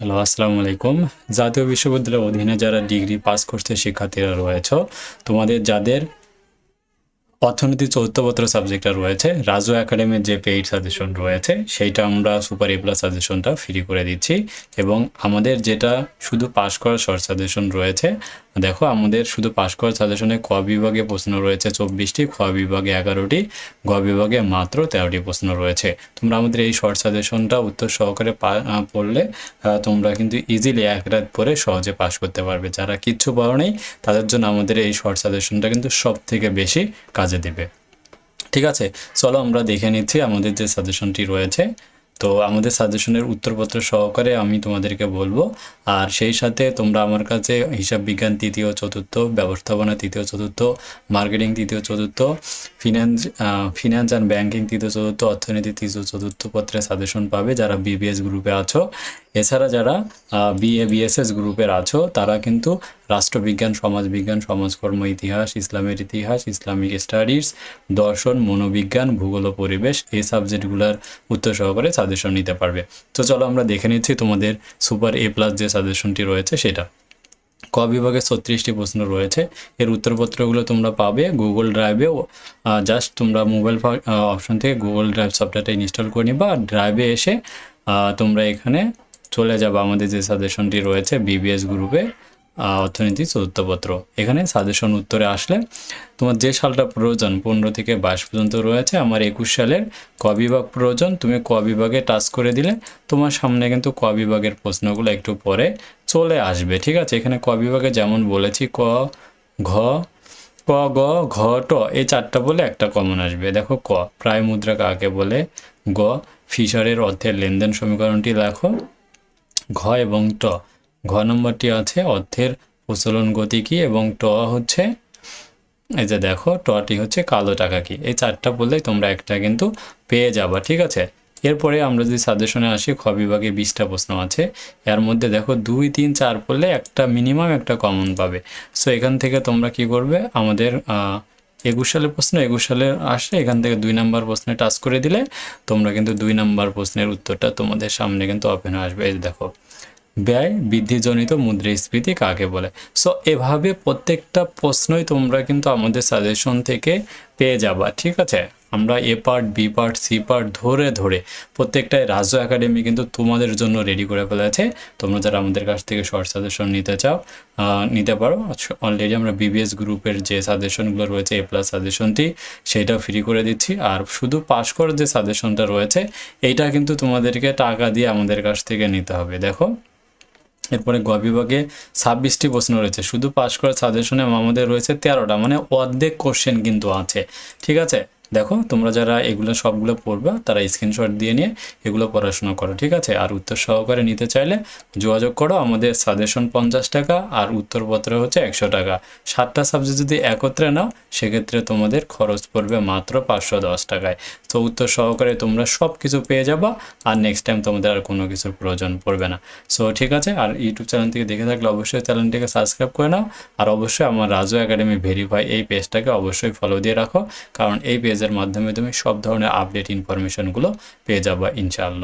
Hello, আসসালামু আলাইকুম। জাতীয় বিশ্ববিদ্যালয়ের অধীনে যারা ডিগ্রি পাস করছে, শিক্ষার্থীরা রয়েছ। তোমাদের যাদের অর্থনীতি চৌথপত্র সাবজেক্টটা রয়েছে, রাজু একাডেমির যে পেইড সাজেশন রয়েছে, সেইটা আমরা সুপার এ প্লাস সাজেশনটা ফ্রি করে দিচ্ছি। এবং আমাদের যেটা শুধু পাস করার শর্ট সাজেশন রয়েছে দেখো আমাদের শুধু পাস করার সাজেশনে ক বিভাগে প্রশ্ন রয়েছে চব্বিশটি খ বিভাগে এগারোটি গ বিভাগে মাত্র তেরোটি প্রশ্ন রয়েছে। তোমরা আমাদের এই শর্ট সাজেশনটা উত্তর সহকারে পড়লে তোমরা কিন্তু ইজিলি এক রাত পরে সহজে পাস করতে পারবে। যারা কিচ্ছু পড়ো নেই তাদের জন্য আমাদের এই শর্ট সাজেশনটা কিন্তু সব থেকে বেশি কাজে দেবে। ঠিক আছে? চলো আমরা দেখে নিচ্ছি আমাদের যে সাজেশনটি রয়েছে। তো আমাদের সাজেশনের উত্তরপত্র সহকারে আমি তোমাদেরকে বলব। আর সেই সাথে তোমরা আমার কাছে হিসাব বিজ্ঞান তৃতীয়, চতুর্থ, ব্যবস্থাপনা তৃতীয়, চতুর্থ মার্কেটিং তৃতীয়, চতুর্থ ফিনান্স ফিন্যান্স অ্যান্ড ব্যাঙ্কিং তৃতীয়, চতুর্থ, অর্থনীতি তৃতীয়, চতুর্থ পত্রে সাজেশন পাবে যারা বিবিএস গ্রুপে আছো। এছাড়া যারা বিএ বিএসএস গ্রুপের আছো, তারা কিন্তু রাষ্ট্রবিজ্ঞান, সমাজবিজ্ঞান, সমাজকর্ম, ইতিহাস, ইসলামের ইতিহাস, ইসলামিক স্টাডিজ, দর্শন, মনোবিজ্ঞান, ভূগোল পরিবেশ এই সাবজেক্টগুলোর উত্তর সহকারে সাজেশন নিতে পারবে। তো চলো আমরা দেখে নিচ্ছি তোমাদের সুপার এ প্লাস যে সাজেশনটি রয়েছে সেটা। ক বিভাগে ছত্রিশটি প্রশ্ন রয়েছে। এর উত্তরপত্রগুলো তোমরা পাবে গুগল ড্রাইভে জাস্ট তোমরা মোবাইল অপশন থেকে গুগল ড্রাইভ সফটওয়্যারটা ইনস্টল করে নিবা। ড্রাইভে এসে তোমরা এখানে চলে যাবে। আমাদের যে সাজেশনটি রয়েছে বিবিএস গ্রুপে অর্থনীতি চতুর্থপত্র। এখানে সাজেশন উত্তরে আসলে তোমার যে সালটা প্রয়োজন, পনেরো থেকে বাইশ পর্যন্ত রয়েছে, আমার একুশ সালের ক বিভাগ প্রয়োজন, তুমি ক বিভাগে টাচ করে দিলে তোমার সামনে কিন্তু ক বিভাগের প্রশ্নগুলো একটু পরে চলে আসবে, ঠিক আছে? এখানে ক বিভাগে যেমন বলেছি, ক, ঘ, ক, গ, ঘ, ট, এই চারটা বলে একটা কমন আসবে। দেখো ক, প্রায় মুদ্রা কাকে বলে? গ, ফিশারের অর্থের লেনদেন সমীকরণটি লেখো। ঘ এবং ট। ঘ নম্বরটি আছে অর্থের প্রচলন গতি কি এবং ট হচ্ছে, এই যে দেখো, টটি হচ্ছে কালো টাকা কি। এই চারটা বললেই তোমরা একটা কিন্তু পেয়ে যাবা, ঠিক আছে? এরপরে আমরা যদি সাজেশনে আসি, খ বিভাগে বিশটা প্রশ্ন আছে। এর মধ্যে দেখো, দুই, তিন, চার পড়লে একটা মিনিমাম একটা কমন পাবে। সো এখান থেকে তোমরা কি করবে? আমাদের একুশ সালের প্রশ্ন, একুশ সালে আসে, এখান থেকে দুই নাম্বার প্রশ্নে টাচ করে দিলে তোমরা কিন্তু দুই নাম্বার প্রশ্নের উত্তরটা তোমাদের সামনে কিন্তু ওপেন আসবে। এই দেখো, ব্যয় বৃদ্ধিজনিত মুদ্রাস্ফীতি কাকে বলে? সো এভাবে প্রত্যেকটা প্রশ্নই তোমরা কিন্তু আমাদের সাজেশন থেকে পেয়ে যাবা, ঠিক আছে? আমরা A part B part C part ধরে ধরে প্রত্যেকটাই রাজ্য একাডেমি কিন্তু তোমাদের জন্য রেডি করে ফেলেছে। তোমরা যারা আমাদের কাছ থেকে শর্ট সাজেশন নিতে চাও নিতে পারো। অলরেডি আমরা বিবিএস গ্রুপের যে সাজেশনগুলো রয়েছে এ প্লাস সাজেশনটি সেটাও ফ্রি করে দিচ্ছি। আর শুধু পাস করার যে সাজেশনটা রয়েছে, এইটা কিন্তু তোমাদেরকে টাকা দিয়ে আমাদের কাছ থেকে নিতে হবে। দেখো, এরপরে গ বিভাগে ছাব্বিশটি প্রশ্ন রয়েছে। শুধু পাশ করার সাজেশনে আমাদের রয়েছে তেরোটা মানে অর্ধেক কোশ্চেন কিন্তু আছে। ঠিক আছে? দেখো, তোমরা যারা এগুলো সবগুলো পড়বা, তারা স্ক্রিনশট দিয়ে নিয়ে এগুলো পড়াশোনা করো, ঠিক আছে? আর উত্তর সহকারে নিতে চাইলে যোগাযোগ করো, আমাদের সাজেশন পঞ্চাশ টাকা, আর উত্তরপত্র হচ্ছে একশো টাকা। সাতটা সাবজেক্ট যদি একত্রে নাও, সেক্ষেত্রে তোমাদের খরচ পড়বে মাত্র পাঁচশো দশ টাকায়। তো উত্তর সহকারে তোমরা সব কিছু পেয়ে যাবা, আর নেক্সট টাইম তোমাদের আর কোনো কিছুর প্রয়োজন পড়বে না। সো ঠিক আছে, আর ইউটিউব চ্যানেল থেকে দেখে থাকলে অবশ্যই চ্যানেলটিকে সাবস্ক্রাইব করে নাও, আর অবশ্যই আমার রাজু একাডেমি ভেরিফাই এই পেজটাকে অবশ্যই ফলো দিয়ে রাখো, কারণ এই পেজের মাধ্যমে তুমি সব ধরনের আপডেট ইনফরমেশনগুলো পেয়ে যাবা ইনশাআল্লাহ